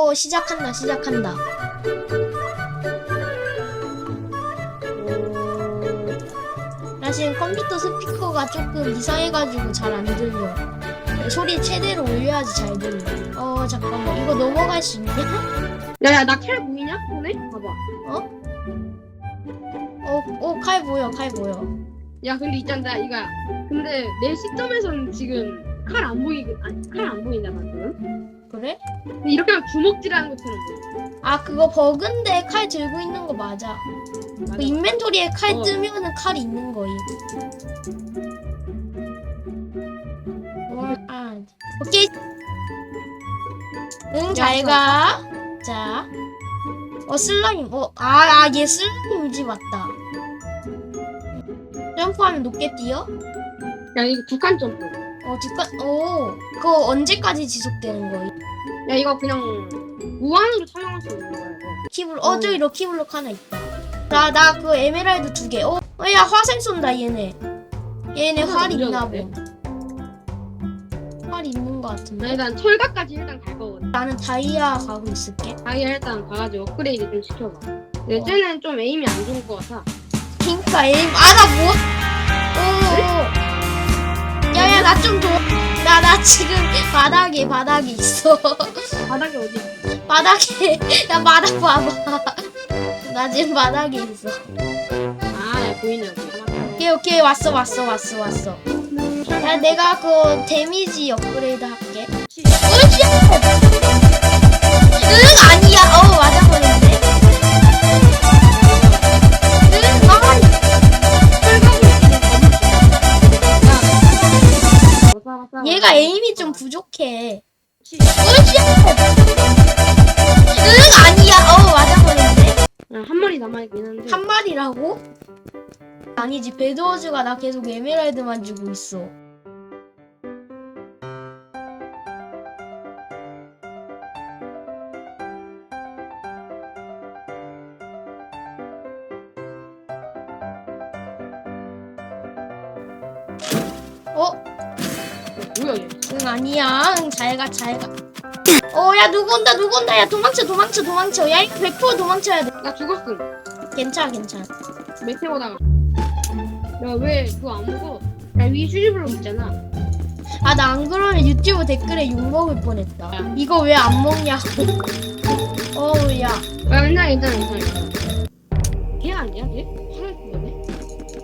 어 시작한다 시작한다. 나 지금 컴퓨터 스피커가 조금 이상해가지고 잘 안 들려. 소리 최대로 올려야지 잘 들려. 어 잠깐만 이거 넘어갈 수 있냐? 야야 나 칼 보이냐? 손에? 봐봐 어, 어 칼 보여 칼 보여. 야 근데 있잖아 이거 근데 내 시점에서는 지금 칼 안 보이 칼 안 보인다 방금 그래? 이렇게 하면 주먹질하는 것처럼 보여 아 그거 버그인데 칼 들고 있는 거 맞아. 맞아. 그 인벤토리에 칼 어. 뜨면은 칼이 있는 거임. 뭘, 아, 오케이. 응, 잘 가. 자. 어, 슬라임. 어, 아, 아, 얘 슬라임이지, 맞다. 점프하면 높게 뛰어? 야 이거 두칸 점프 어, 뒷간, 오. 그거 언제까지 지속되는 거임? 야 이거 그냥 무한으로 촬영할 수 있는 거야 이거 키블, 어, 저기 럭키블럭 하나 있다. 나, 나 그 에메랄드 두 개. 어, 어, 야, 화살 쏜다, 얘네. 얘네 화살 활 있나? 보. 활 있는 거 같은데. 나 일단 철갑까지 일단 갈 거거든 나는 다이아 가고 있을게. 자기야 일단 가가지고 업그레이드 좀 시켜봐 어. 내 쟤는 좀 에임이 안 좋을 것 같아 핑크가 에임. 아, 나 뭐? 오. 야 야, 나좀 줘. 나, 나 지금 바닥에, 바닥에 있어. 바닥에 어디? 바닥에. 야, 바닥 봐봐. 나 지금 바닥에 있어. 아 야 보이네 여기 오케이, 오케이. 왔어, 왔어, 왔어, 왔어. 야, 내가 그 데미지 업그레이드 할게. 으쌰! 응, 아니야. 어, 에임이 좀 부족해. 으쌰! 응, 아니야. 어, 맞아 버렸네. 한 마리 남아있긴 한데 한 마리라고? 아니지, 배드워즈가 나 계속 에메랄드만 주고 있어. 어? 뭐야 얘 응 아니야. 응 잘가 잘가. 어 야 누구 온다 누구 온다. 야 도망쳐 도망쳐 도망쳐. 야 이거 100% 도망쳐야 돼. 나 죽었음 괜찮아 괜찮아. 메테오다가. 야왜 그거 안 먹어? 야 위에 슈즈블록 있잖아. 아 나 안 그러면 유튜브 댓글에 욕먹을 뻔했다. 이거 왜 안 먹냐고 어우 야. 야 괜찮아 괜찮아 괜찮아. 걔 아니야 걔? 파란색 거네?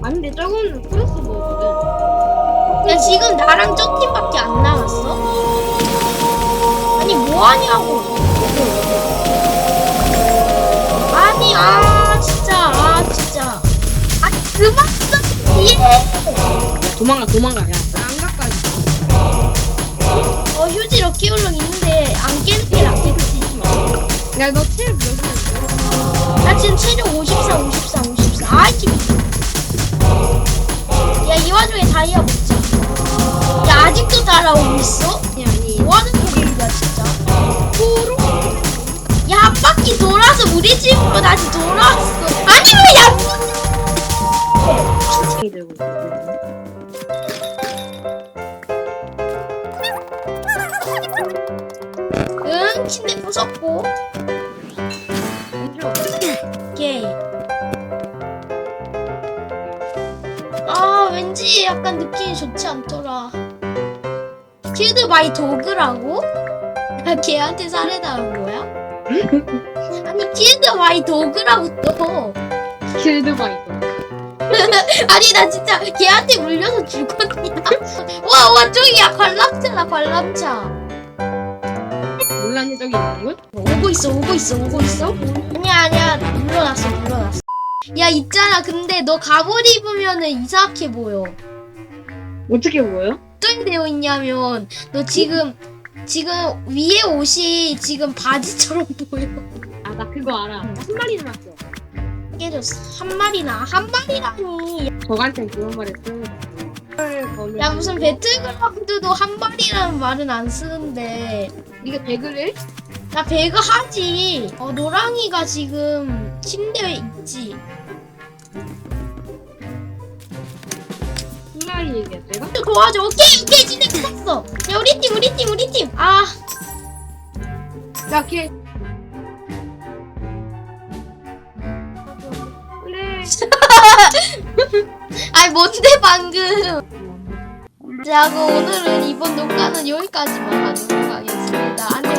아닌데 저거는 크로스보거든 야 지금 나랑 저 팀밖에 안 남았어? 아니 뭐하냐고. 아니 아 진짜 아 진짜. 아니 그만 좀야 도망가 도망가 야 안 가까이. 어 휴지 럭키 블럭 있는데 안 깨는 게 낫겠지. 야너 체력 몇이야? 나 지금 체력 54 54 54 우리 집으로 다시 돌아왔어. 아니 왜야! 이 들고 응 침대 부쉈고. 오케이 아 왠지 약간 느낌이 좋지 않더라. 킬드 바이 도그라고? 야 걔한테 살해당한 거야? 아니 킬드 바이 도그라고 또. 킬드바이터 아니 나 진짜 걔한테 물려서 죽었냐. 와와 저기야 관람차다 관람차. 논란의 적이 있는 걸? 오고 있어 오고 있어 오고 있어? 아니야 아니야 물러났어 물러났어. 야 있잖아. 근데 너 갑옷 입으면은 이상하게 보여. 어떻게 보여? 어떻게 되어 있냐면 너 지금 지금 위에 옷이 지금 바지처럼 보여. 아 나 그거 알아. 한 마리 남았어. 깨졌어. 한 마리나? 한 마리라니 저한테 그런 말을 쓰는 거야 야 무슨 배틀그라운드도 한 마리라는 말은 안 쓰는데. 네가 배그를? 해? 나 배그 하지. 어 노랑이가 지금 침대에 있지 얘기야 내가? 그 도와줘. 오케이 오케이. 진행됐어. 야 우리 팀 우리 팀 우리 팀아. 야걔. 그래 아이 뭔데 방금? 자 그럼 오늘은 이번 녹화는 여기까지만 하도록 하겠습니다. 안녕.